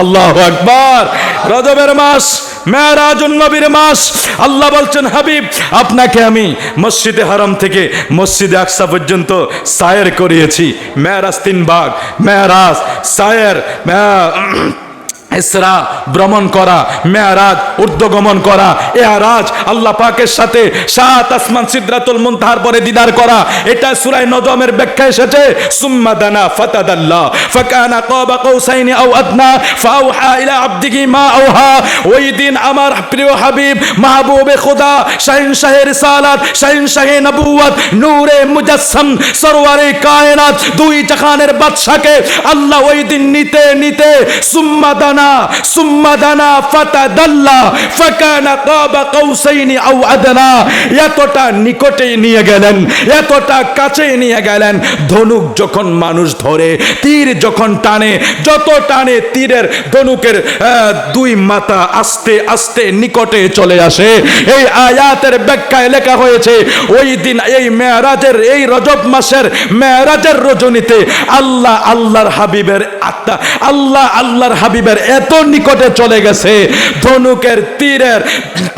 আল্লাহ আকবার। রজবের মাস, মেরাজুন নবীর মাস। আল্লাহ বলছেন, হাবিব, আপনাকে আমি মসজিদে হারাম থেকে মসজিদে আকসা পর্যন্ত সায়ের করিয়েছি। মেরাজ তিন বাগ মেরাজ, সায়ের ইসরা ভ্রমণ করা, মেয়ারাজ, ঊর্ধ্বগমন করা এয়ারাজ আল্লাহ পাকের সাথে সাত আসমান সিদ্রাতুল মুনতাহার পরে দিদার করা, এটা সূরা নজমের ব্যাখ্যা এসেছে ফাকানা কাবা কাউসাইনি আও আদনা ইলা মা আওহা, ওই দিন আমার প্রিয় হাবিব, মাহবুবে খোদা, শাহিন শাহে রিসালাত, শাহিন শাহে নূরে মুজাসসাম, সরওয়ারে কায়নাত, দুই জাহানের বাদশাকে আল্লাহ ওই দিন নিতে নিতে সুম্মা দানা ধনুক যখন মানুষ ধরে, তীর যখন টানে, যত টানে তীরের ধনুকের দুই মাথা আস্তে আস্তে নিকটে চলে আসে। এই আয়াতের ব্যাখ্যায় লেখা হয়েছে, ওই দিন এই মেয়ারাজের, এই রজব মাসের মেয়ারাজের রজনীতে আল্লাহ আল্লাহর হাবিবের আত্মা, আল্লাহ আল্লাহর হাবিবের এত নিকটে চলে গেছে। ধনুকের তীরের,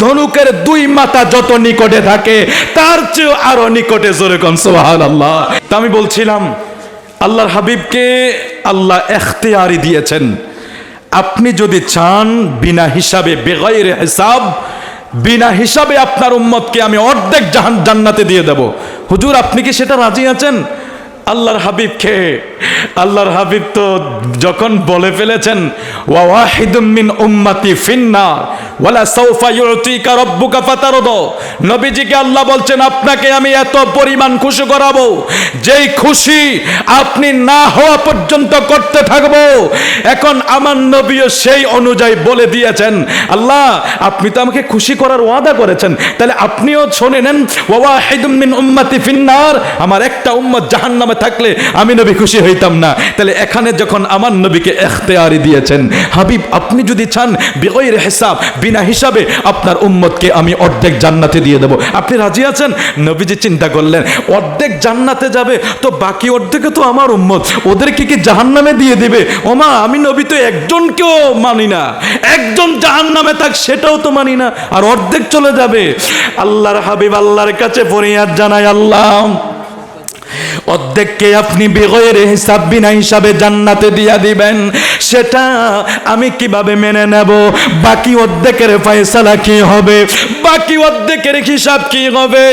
ধনুকের দুই মাথা যত নিকটে থাকে, তার চেয়েও আরও নিকটে জোরে কম সোহান আল্লাহ তা আমি বলছিলাম, আল্লাহর হাবিবকে আল্লাহ এখতিয়ারি দিয়েছেন। আপনি যদি চান বিনা হিসাবে বেগয়ের হিসাব, বিনা হিসাবে আপনার উম্মতকে আমি অর্ধেক জাহান জান্নাতে দিয়ে দেব। হুজুর, আপনি কি সেটা রাজি আছেন? আল্লাহর হাবিবকে, আল্লাহর হাবিব তো যখন বলে ফেলেছেন ওয়া ওয়াহিদুম মিন ফিন্নার, ওয়ালা সাউফা ইউতিকা রাব্বুকা ফাতারদ নবীজিকে আল্লাহ বলছেন, আপনাকে আমি এত পরিমাণ খুশি করাবো, যেই খুশি আপনি না হওয়া পর্যন্ত করতে থাকব। এখন আমার নবীও সেই অনুযায়ী বলে দিয়েছেন, আল্লাহ, আপনি তো আমাকে খুশি করার ওয়াদা করেছেন, তাহলে আপনিও শুনে নেন ওয়া ওয়াহিদুম মিন ফিন্নার আমার একটা উম্মত জাহান্নামে থাকলে আমি নবী খুশি হইতাম না। তাহলে এখানে যখন আমার নবীকে এখতেয়ারি দিয়েছেন, হাবিব, আপনি যদি চান, বেগৈর হিসাব, বিনা হিসাবে আপনার উম্মতকে আমি অর্ধেক জান্নাতে দিয়ে দেবো। আপনি রাজি আছেন? নবীজি চিন্তা করলেন, অর্ধেক জান্নাতে যাবে, তো বাকি অর্ধেকে তো আমার উম্মত। ওদেরকে কি জাহান্নামে দিয়ে দিবে? ওমা, আমি নবী তো একজনকেও মানি না। একজন জাহান্নামে থাক, সেটাও তো মানি না। আর অর্ধেক চলে যাবে। আল্লাহর হাবিব আল্লাহর কাছে ফরিয়াদ জানাই আল্লাহ। অর্ধেককে আপনি বেগয়ের হিসাব বিনা হিসাবে জান্নাতে দিয়া দিবেন। সেটা আমি কীভাবে মেনে নেব? বাকি অর্ধেকের ফয়সালা কি হবে? বাকি অর্ধেকের হিসাব কি হবে?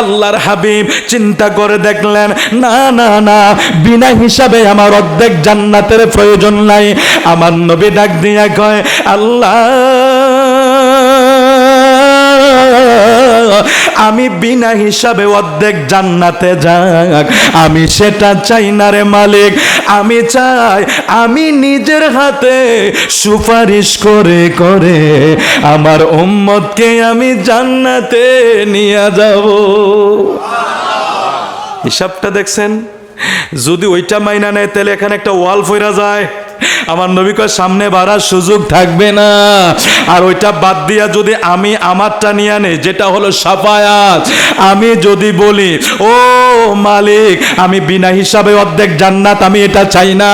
আল্লাহর হাবিব চিন্তা করে দেখলেন, না না না, বিনা হিসাবে আমার অর্ধেক জান্নাতের প্রয়োজন নাই। আমার নবী ডাক দিয়া কয়, আল্লাহ আমি বিনা হিসাবে অর্ধেক জান্নাতে যাক। আমি সেটা চাই না রে মালিক। আমি চাই আমি নিজের হাতে সুপারিশ করে করে আমার উম্মতকে আমি জান্নাতে নিয়ে যাব। হিসাবটা দেখছেন? যদি ওইটা মাইনা নেয়, তাহলে এখানে একটা ওয়াল ফইরা যায়। আমার নবী কয়, সামনে বাড়ার সুযোগ থাকবে না। আর ওইটা বাদ দিয়া যদি আমি আমারটা নিয়ে নেই যেটা হলো সাফায়াত, আমি যদি বলি, ও মালিক, আমি বিনা হিসাবে অর্ধেক জান্নাত, আমি এটা চাই না।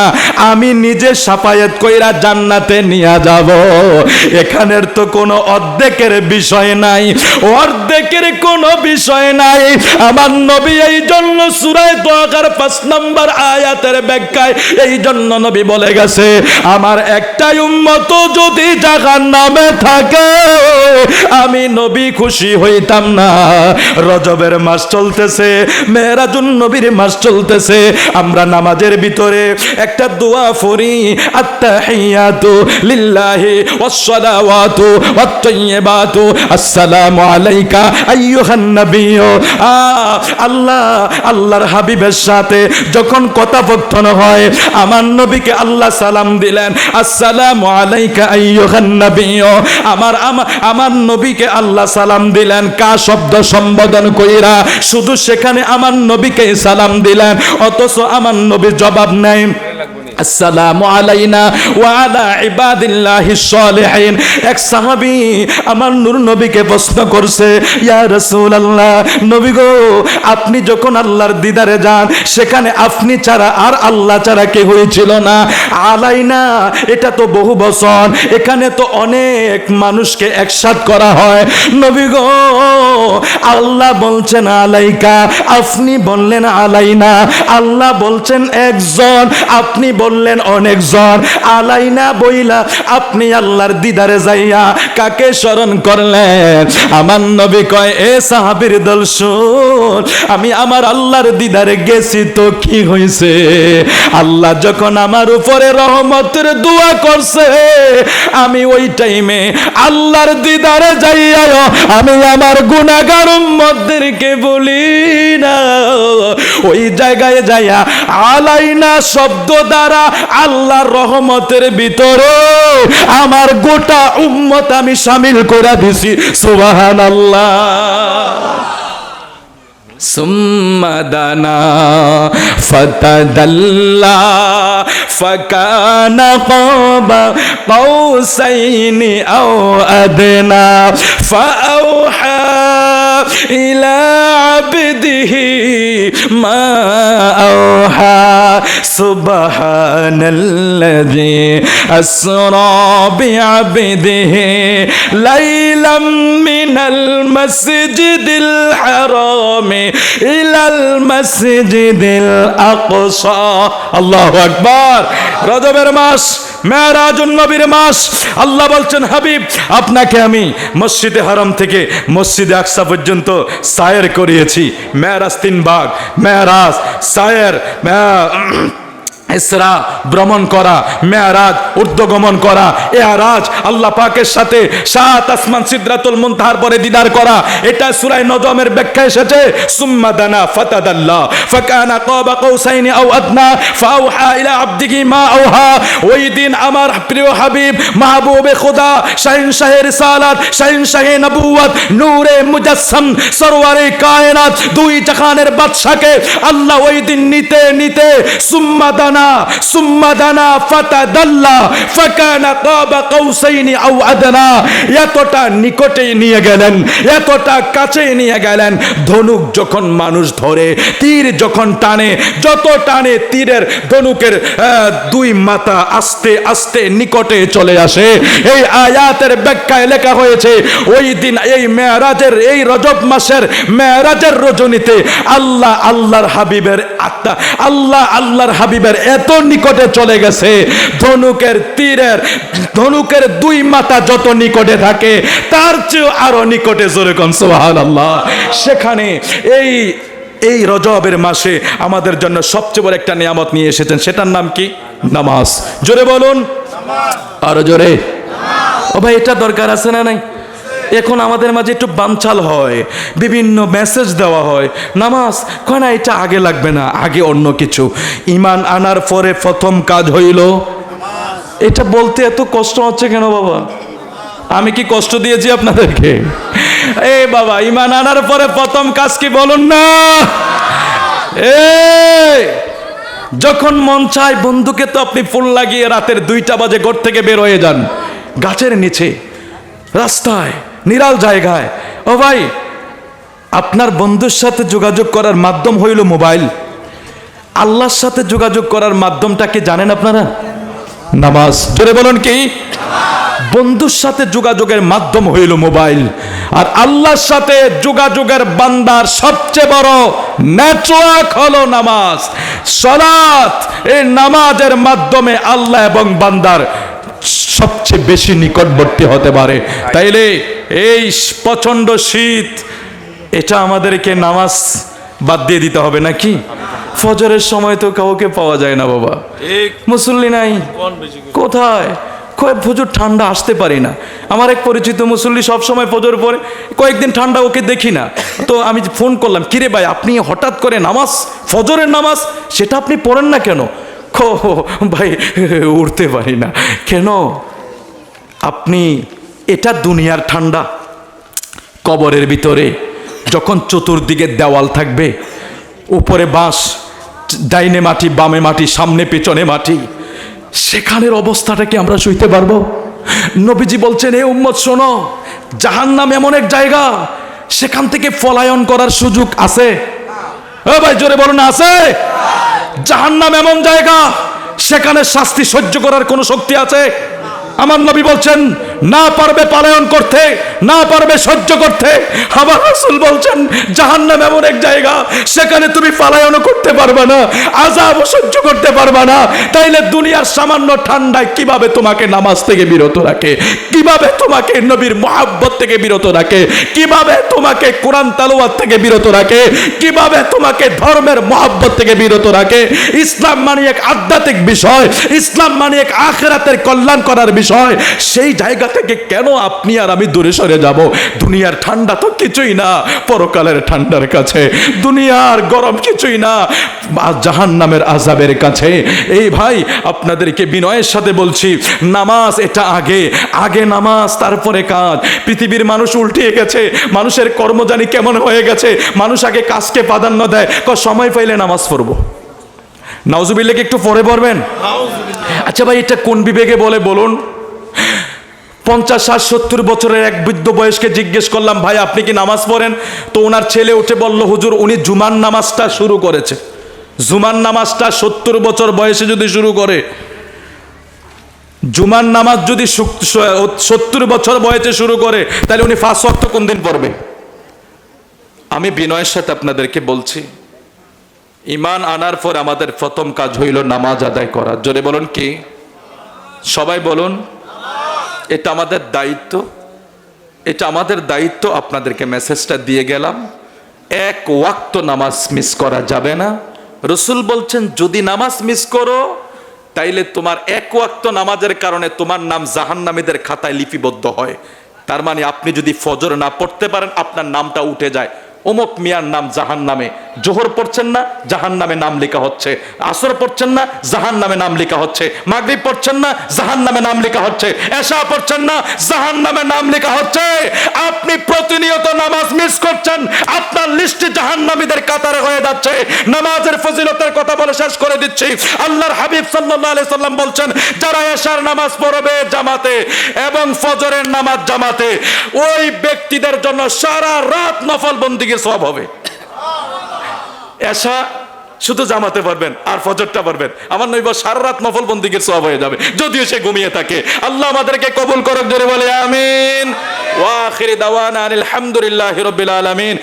আমি নিজে সাফায়াত কইরা জান্নাতে নিয়ে যাব। এখানের তো কোনো অর্ধেকের বিষয় নাই, অর্ধেকের কোনো বিষয় নাই। আমার নবী এই জন্য সুরায় দোয়াকার পাঁচ নম্বর আয়াতের ব্যাখ্যায় এই জন্য নবী বলে গেছে আমার একটাই উম্মত যদি জাহান নামে থাকে, আমি নবী খুশি হইতাম না। রজবের মাস চলতেছে মেহরাজুন নবীর মাস চলতেছে, আমরা নামাজের ভিতরে একটা দোয়া ফরি আলাইকা আল্লাহ, আল্লাহর হাবিবের সাথে যখন কথা কথাপত্তন হয়, আমার নবীকে আল্লাহ সালাম দিলেন, আসসালামু আলাইকা আইয়ুহান নবী আমার আমার নবীকে আল্লাহ সালাম দিলেন, কা শব্দ সম্বোধন কইরা? শুধু সেখানে আমার নবীকে সালাম দিলেন, অথচ আমার নবী জবাব নেয় আসসালামু আলাইনা ওয়া আলা ইবাদিল্লাহিস সালিহিন। এক সাহাবী আমার নূর নবীকে প্রশ্ন করছে, ইয়া রাসূলুল্লাহ, নবী গো, আপনি যখন আল্লাহর দিদারে যান, সেখানে আপনি ছাড়া আর আল্লাহ ছাড়া কে হয়েছিল না। আলাইনা, এটা তো বহু বছর এখানে তো অনেক মানুষকে একসাথ করা হয়। নবী গো, আল্লাহ বলছেন, আলাইকা, আপনি বললেন আলাইনা, আল্লাহ বলছেন একজন, আপনি বললেন অনেকজন আলাইনা বইলা, আপনি আল্লাহর দিদারে যাইয়া কাকে স্মরণ করলেন? আমার নবী কয়, এ সাহাবীর দল শুন, আমি আমার আল্লাহর দিদারে গেছি তো কি হয়েছে আল্লাহ যখন আমার উপরে রহমতের দোয়া করছে, আমি ওই টাইমে আল্লাহর দিদারে যাইয়া আমি আমার গুণাগার উম্মতদেরকে বলি না। ওই জায়গায় যাইয়া আলাইনা শব্দ দ্বারা আল্লাহর রহমতের ভিতরে আমার গোটা উম্মত আমি সামিল করে দিছি সুবাহান আল্লাহ ثم دنا فتدلى فكان قاب قوسين أو أدنى فأوحى إلى عبده ما أوحى سبحان الذي أسرى بعبده ليلا من المسجد الحرام إلى المسجد الأقصى الله أكبر رجب মাস নবীর মাস। আল্লাহ বলছেন, হাবিব, আপনাকে আমি মসজিদে হারাম থেকে মসজিদে আকসা পর্যন্ত সায়ের করিয়েছি। মেয়ারাজ তিন ভাগ। মেয়ারাজ সায়ের ইসরা ভ্রমণ করা, মেয়ারাজ ঊর্ধ্বগমন করা এহারাজ আল্লাহ পাকের সাথে সাত আসমান সিদ্রাতুল মুনতাহার পরে দিদার করা। এটা সূরা নজমের ব্যাখ্যা এসেছে, সুম্মা ফাতাদাল্লাহ ফাকানা কাবা কাউসাইনি আও আদনা, ফাওহা ইলা মা আওহা। ওই দিন আমার প্রিয় হাবিব, মাহবুবে খোদা, শাহিন শাহে রিসালাত, শাহিন শাহে নূরে মুজাসসাম, সরওয়ারে কায়নাত, দুই জাহানের বাদশাকে আল্লাহ ওই দিন নিতে নিতে সুম্মা সুম্মা দানা ফাতাদাল্লা ফাকানা কাবা এতটা নিকটে নিয়ে গেলেন, এতটা কাছে নিয়ে গেলেন, ধনুক যখন মানুষ ধরে, তীর যখন টানে, যত টানে তীরের ধনুকের দুই মাথা আস্তে আস্তে নিকটে চলে আসে। এই আয়াতের ব্যাখ্যায় লেখা হয়েছে, ওই দিন এই মেয়ারাজের, এই রজব মাসের মেয়ারাজের রজনীতে আল্লাহ আল্লাহর হাবিবের আত্মা আল্লাহ আল্লাহর হাবিবের এত নিকটে চলে গেছে। ধনুকের তীরের ধনুকের দুই মাথা যত নিকটে থাকে তার চেয়েও আরও নিকটে জোরে কন সোহান আল্লাহ সেখানে এই এই রজবের মাসে আমাদের জন্য সবচেয়ে বড় একটা নিয়ামত নিয়ে এসেছেন। সেটার নাম কি? নামাজ। জোরে বলুন। আরও জোরে। ও ভাই এটা দরকার আছে না নাই? এখন আমাদের মাঝে একটু বানচাল হয়, বিভিন্ন মেসেজ দেওয়া হয়। নামাজ, কয় এটা আগে লাগবে না, আগে অন্য কিছু। ইমান আনার পরে প্রথম কাজ হইল, এটা বলতে এত কষ্ট হচ্ছে কেন বাবা? আমি কি কষ্ট দিয়েছি আপনাদেরকে? এ বাবা, ইমান আনার পরে প্রথম কাজ কি বলুন না? এ, যখন মন চায় বন্ধুকে তো আপনি ফুল লাগিয়ে রাতের দুইটা বাজে ঘর থেকে বের হয়ে যান, গাছের নিচে, রাস্তায়। নিরাল জায়গায়। ও ভাই, আপনার বন্ধুর সাথে যোগাযোগ করার মাধ্যম হইল মোবাইল। আল্লাহর সাথে যোগাযোগ করার মাধ্যমটা কি জানেন আপনারা? নামাজ। জোরে বলুন কি? বন্ধুর সাথে যোগাযোগের মাধ্যম হইল মোবাইল। আর আল্লাহর সাথে যোগাযোগের বান্দার সবচেয়ে বড় নেটওয়ার্ক হলো নামাজ। সলাৎ এই নামাজের মাধ্যমে আল্লাহ এবং বান্দার সবচেয়ে বেশি নিকটবর্তী হতে পারে। তাইলে এই প্রচণ্ড শীত এটা আমাদেরকে নামাজ বাদ দিয়ে দিতে হবে নাকি? ফজরের সময় তো কাউকে পাওয়া যায় না বাবা। মুসল্লি নাই। কোথায়? কয়েক ফজর ঠান্ডা আসতে পারি না। আমার এক পরিচিত মুসল্লি সব সময় ফজর পরে কয়েকদিন ঠান্ডা ওকে দেখি না। তো আমি ফোন করলাম কিরে ভাই আপনি হঠাৎ করে নামাজ ফজরের নামাজ সেটা আপনি পড়েন না কেন? ভাই উঠতে পারি না। কেন? আপনি এটা দুনিয়ার ঠান্ডা কবরের ভিতরে যখন চতুর্দিকে দেওয়াল থাকবে, উপরে বাঁশ, ডাইনে মাটি, বামে মাটি, সামনে পেছনে মাটি, সেখানের অবস্থাটা কি আমরা সইতে পারব? নবীজি বলছেন, এ উম্মত, শোনো, জাহান্নাম এমন এক জায়গা, সেখান থেকে পলায়ন করার সুযোগ আছে। ভাই, জোরে বলুন না আছে? জাহান্নাম এমন জায়গা সেখানে শাস্তি সহ্য করার কোনো শক্তি আছে? আমার নবী বলছেন না পারবে পালায়ন করতে, না পারবে সহ্য করতে। আমার রাসূল বলছেন, জাহান্নাম এমন এক জায়গা, সেখানে তুমি পালায়নও করতে পারবে না আজাব সহ্য করতে পারবে না। তাইলে দুনিয়ার সামান্য ঠান্ডায় কীভাবে তোমাকে নামাজ থেকে বিরত রাখে? কীভাবে তোমাকে নবীর মহাব্বত থেকে বিরত রাখে? কীভাবে তোমাকে কোরআন তালোয়াত থেকে বিরত রাখে? কীভাবে তোমাকে ধর্মের মহাব্বত থেকে বিরত রাখে? ইসলাম মানে এক আধ্যাত্মিক বিষয়, ইসলাম মানে এক আখেরাতের কল্যাণ করার বিষয়। সেই জায়গা থেকে কেন আপনি আর আমি দূরে সরে যাব? দুনিয়ার ঠান্ডা তো কিছুই না পরকালের ঠান্ডার কাছে। দুনিয়ার গরম কিছুই না জাহান নামের আজাবের কাছে। এই ভাই আপনাদেরকে বিনয়ের সাথে বলছি নামাজ এটা আগে আগে নামাজ তারপরে কাজ। পৃথিবীর মানুষ উল্টিয়ে গেছে মানুষের কর্মজানি কেমন হয়ে গেছে মানুষ আগে কাজকে প্রাধান্য দেয়। ক সময় পাইলে নামাজ পড়ব। নাউজুবিল্লাকে একটু পরে পড়বেন? আচ্ছা ভাই এটা কোন বিবেকে বলে বলুন? পঞ্চাশ ষাট সত্তর বছরের এক বৃদ্ধ বয়সকে জিজ্ঞেস করলাম, ভাই, আপনি কি নামাজ পড়েন? তো ওনার ছেলে উঠে বলল, হুজুর, উনি জুমার নামাজটা শুরু করেছে। জুমার নামাজটা সত্তর বছর বয়সে যদি শুরু করে, জুমার নামাজ যদি সত্তর বছর বয়সে শুরু করে, তাহলে উনি ফার্স্ট ওয়াক্ত কোন দিন পড়বে? আমি বিনয়ের সাথে আপনাদেরকে বলছি, ইমান আনার পর আমাদের প্রথম কাজ হইল নামাজ আদায় করা। জোরে বলুন কি? সবাই বলুন এটা আমাদের দায়িত্ব। এটা আমাদের দায়িত্ব, আপনাদেরকে মেসেজটা দিয়ে গেলাম। এক ওয়াক্ত নামাজ মিস করা যাবে না। রসুল বলছেন, যদি নামাজ মিস করো, তাইলে তোমার এক ওয়াক্ত নামাজের কারণে তোমার নাম জাহান্নামীদের খাতায় লিপিবদ্ধ হয়। তার মানে আপনি যদি ফজর না পড়তে পারেন, আপনার নামটা উঠে যায়। অমুক মিয়ার নাম জাহান নামে জোহর পড়ছেন না জাহান নামে নাম লেখা হচ্ছে। আসর পড়ছেন না জাহান নামে নাম লেখা হচ্ছে। মাগরিব পড়ছেন না জাহান নামে নাম লেখা হচ্ছে। এশা পড়ছেন না জাহান নামে নাম লেখা হচ্ছে। আপনি প্রতিনিয়ত নামাজ মিস করছেন, আপনার লিস্টে জাহান নামীদের কাতারে হয়ে যাচ্ছে। নামাজের ফজিলতের কথা বলে শেষ করে দিচ্ছি। আল্লাহর হাবিব সাল্লাল্লাহু আলাইহি সাল্লাম বলছেন, যারা এশার নামাজ পড়বে জামাতে এবং ফজরের নামাজ জামাতে, ওই ব্যক্তিদের জন্য সারা রাত নফল বন্দিগির সব হবে। এসা শুধু জামাতে পারবেন আর ফজরটা পারবেন। আমার নইব সারা রাত নফল বন্দীকের সব হয়ে যাবে। যদিও সে ঘুমিয়ে থাকে। আল্লাহ আমাদেরকে কবুল করক, জোরে বলে, আমিন। ওয়া আখিরি দাওয়ানা আলহামদুলিল্লাহি রাব্বিল আলামিন।